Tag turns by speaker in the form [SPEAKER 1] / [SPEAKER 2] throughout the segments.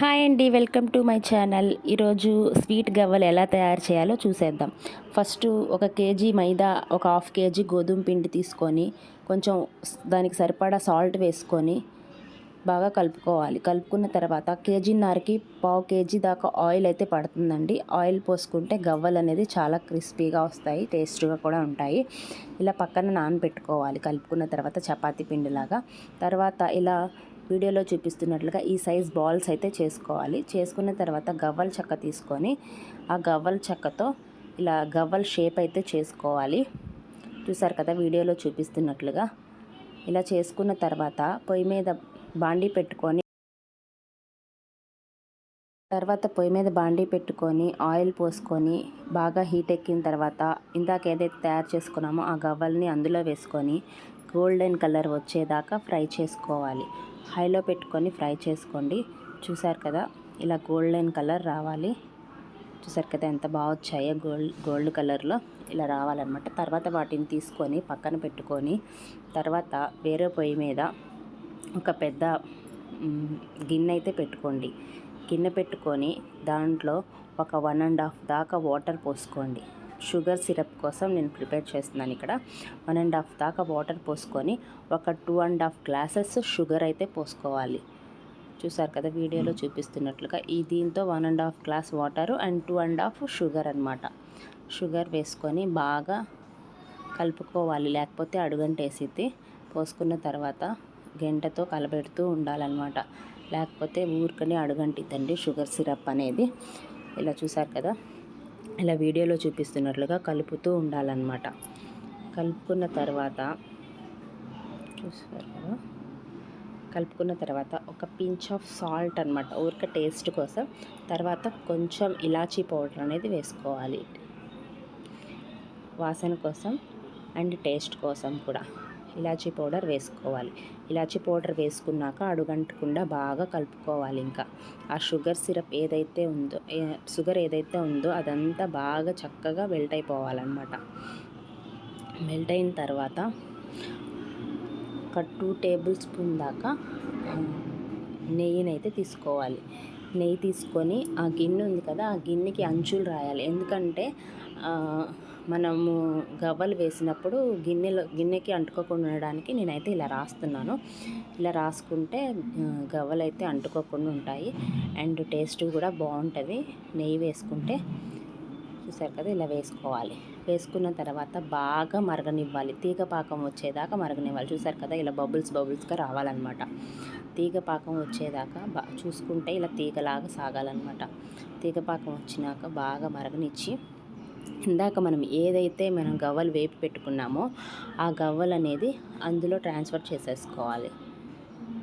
[SPEAKER 1] Hi అండి welcome to my channel. ఈరోజు sweet గవ్వలు ఎలా తయారు చేయాలో చూసేద్దాం. ఫస్ట్ ఒక కేజీ మైదా ఒక హాఫ్ కేజీ గోధుమ పిండి తీసుకొని కొంచెం దానికి సరిపడా సాల్ట్ వేసుకొని బాగా కలుపుకోవాలి. కలుపుకున్న తర్వాత కేజీన్నరకి పావు కేజీ దాకా ఆయిల్ అయితే పడుతుందండి. ఆయిల్ పోసుకుంటే గవ్వలు అనేది చాలా క్రిస్పీగా వస్తాయి టేస్ట్గా కూడా ఉంటాయి. ఇలా పక్కన నానబెట్టుకోవాలి. కలుపుకున్న తర్వాత చపాతీ పిండిలాగా. తర్వాత ఇలా వీడియోలో చూపిస్తున్నట్లుగా ఈ సైజ్ బాల్స్ అయితే చేసుకోవాలి. చేసుకున్న తర్వాత గవ్వల చెక్క తీసుకొని ఆ గవ్వల చెక్కతో ఇలా గవ్వల షేప్ అయితే చేసుకోవాలి. చూసారు కదా వీడియోలో చూపిస్తున్నట్లుగా. ఇలా చేసుకున్న తర్వాత పొయ్యి మీద బాండీ పెట్టుకొని తర్వాత పొయ్యి మీద బాండీ పెట్టుకొని ఆయిల్ పోసుకొని బాగా హీట్ ఎక్కిన తర్వాత ఇందాక ఏదైతే తయారు చేసుకున్నామో ఆ గవ్వల్ని అందులో వేసుకొని గోల్డెన్ కలర్ వచ్చేదాకా ఫ్రై చేసుకోవాలి. హైలో పెట్టుకొని ఫ్రై చేసుకోండి. చూసారు కదా ఇలా గోల్డెన్ కలర్ రావాలి. చూసారు కదా ఎంత బాగా వచ్చాయో గోల్డ్ గోల్డ్ కలర్లో ఇలా రావాలన్నమాట. తర్వాత వాటిని తీసుకొని పక్కన పెట్టుకొని తర్వాత వేరే పొయ్యి మీద ఒక పెద్ద గిన్నె అయితే పెట్టుకోండి. గిన్నె పెట్టుకొని దాంట్లో ఒక వన్ అండ్ హాఫ్ దాకా వాటర్ పోసుకోండి. షుగర్ సిరప్ కోసం నేను ప్రిపేర్ చేస్తున్నాను ఇక్కడ. వన్ అండ్ హాఫ్ దాకా వాటర్ పోసుకొని ఒక two and half glasses sugar అయితే పోసుకోవాలి. చూసారు కదా వీడియోలో చూపిస్తున్నట్లుగా ఈ దీంతో one and half glass water and two and half sugar అనమాట షుగర్ వేసుకొని బాగా కలుపుకోవాలి. లేకపోతే అడుగంటేసిద్ది. పోసుకున్న తర్వాత గంటతో కలబెడుతూ ఉండాలన్నమాట. లేకపోతే ఊరికనే అడుగంటిద్దండి షుగర్ సిరప్ అనేది. ఇలా చూసారు కదా ఇలా వీడియోలో చూపిస్తున్నట్లుగా కలుపుతూ ఉండాలన్నమాట. కలుపుకున్న తర్వాత చూసారు కదా కలుపుకున్న తర్వాత ఒక పించ్ ఆఫ్ సాల్ట్ అనమాట ఊరిక టేస్ట్ కోసం. తర్వాత కొంచెం ఇలాచీ పౌడర్ అనేది వేసుకోవాలి వాసన కోసం అండ్ టేస్ట్ కోసం కూడా. ఇలాచీ పౌడర్ వేసుకోవాలి. ఇలాచీ పౌడర్ వేసుకున్నాక అడుగంటకుండా బాగా కలుపుకోవాలి ఇంకా. ఆ షుగర్ సిరప్ ఏదైతే ఉందో షుగర్ ఏదైతే ఉందో అదంతా బాగా చక్కగా మెల్ట్ అయిపోవాలన్నమాట. మెల్ట్ అయిన తర్వాత ఒక టూ టేబుల్ స్పూన్ దాకా నెయ్యినైతే తీసుకోవాలి. నెయ్యి తీసుకొని ఆ గిన్నె ఉంది కదా ఆ గిన్నెకి అంచులు రాయాలి. ఎందుకంటే మనము గవ్వలు వేసినప్పుడు గిన్నెలో గిన్నెకి అంటుకోకుండా ఉండడానికి నేనైతే ఇలా రాస్తున్నాను. ఇలా రాసుకుంటే గవ్వలు అయితే అంటుకోకుండా ఉంటాయి. అండ్ టేస్ట్ కూడా బాగుంటుంది. నెయ్యి వేసుకుంటే చూసారు కదా ఇలా వేసుకోవాలి. వేసుకున్న తర్వాత బాగా మరగనివ్వాలి. తీగ పాకం వచ్చేదాకా మరగనివ్వాలి. చూసారు కదా ఇలా బబుల్స్ బబుల్స్గా రావాలన్నమాట. తీగ పాకం వచ్చేదాకా బా చూసుకుంటే ఇలా తీగలాగా సాగాలన్నమాట. తీగ పాకం వచ్చినాక బాగా మరగనిచ్చి ఇందాక మనం ఏదైతే మనం గవ్వలు వేపి పెట్టుకున్నామో ఆ గవ్వలు అనేది అందులో ట్రాన్స్ఫర్ చేసేసుకోవాలి.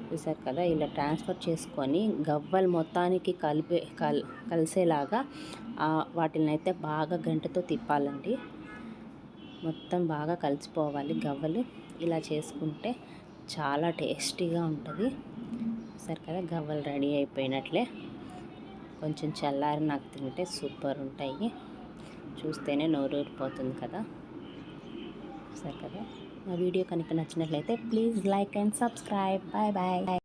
[SPEAKER 1] చూసారు కదా ఇలా ట్రాన్స్ఫర్ చేసుకొని గవ్వలు మొత్తానికి కలిపే కల్ కలిసేలాగా వాటిని అయితే బాగా గంటతో తిప్పాలండి. మొత్తం బాగా కలిసిపోవాలి గవ్వలు. ఇలా చేసుకుంటే చాలా టేస్టీగా ఉంటుంది. సరే కదా గవ్వలు రెడీ అయిపోయినట్లే. కొంచెం చల్లారి నాకు తింటే సూపర్ ఉంటాయి. చూస్తేనే నోరూరిపోతుంది కదా. సరే కదా నా వీడియో కనుక నచ్చినట్లయితే please like and subscribe. Bye bye.